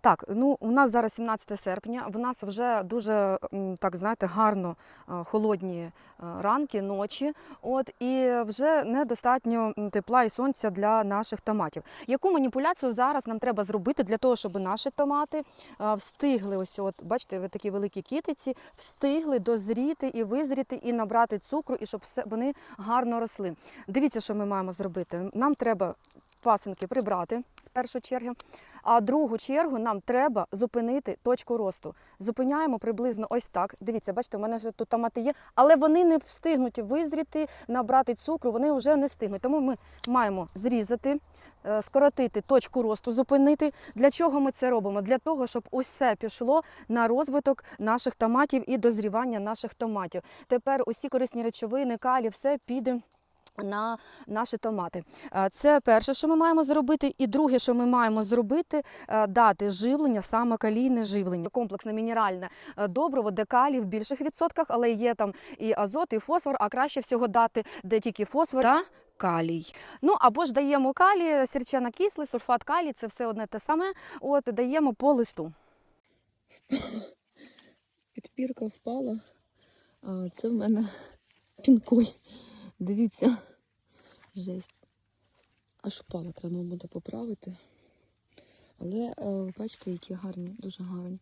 Так, ну у нас зараз 17 серпня. В нас вже дуже так знаєте гарно холодні ранки, ночі. От і вже недостатньо тепла і сонця для наших томатів. Яку маніпуляцію зараз нам треба зробити для того, щоб наші томати встигли ось, от бачите, ви такі великі кітиці, встигли дозріти і визріти, і набрати цукру, і щоб все вони гарно росли. Дивіться, що ми маємо зробити. Нам треба пасинки прибрати в першу чергу. А другу чергу нам треба зупинити точку росту. Зупиняємо приблизно ось так. Дивіться, бачите, у мене вже тут томати є, але вони не встигнуть визріти, набрати цукру, вони вже не встигнуть. Тому ми маємо зрізати, е, скоротити точку росту, зупинити. Для чого ми це робимо? Для того, щоб усе пішло на розвиток наших томатів і дозрівання наших томатів. Тепер усі корисні речовини, калі, все піде. На наші томати. Е, Це перше, що ми маємо зробити. І друге, що ми маємо зробити, е, дати живлення, саме калійне живлення. Комплексне мінеральне е, добриво, де калій в більших відсотках, але є там і азот, і фосфор, а краще всього дати, де тільки фосфор та калій. Ну або ж даємо калій, сірчано кислий, сульфат калій, це все одне те саме. От даємо по листу. Підпірка впала. А, це в мене пінкой. Дивіться. Жесть. Аж впала, треба буде поправити. Але е, бачите, які гарні, дуже гарні.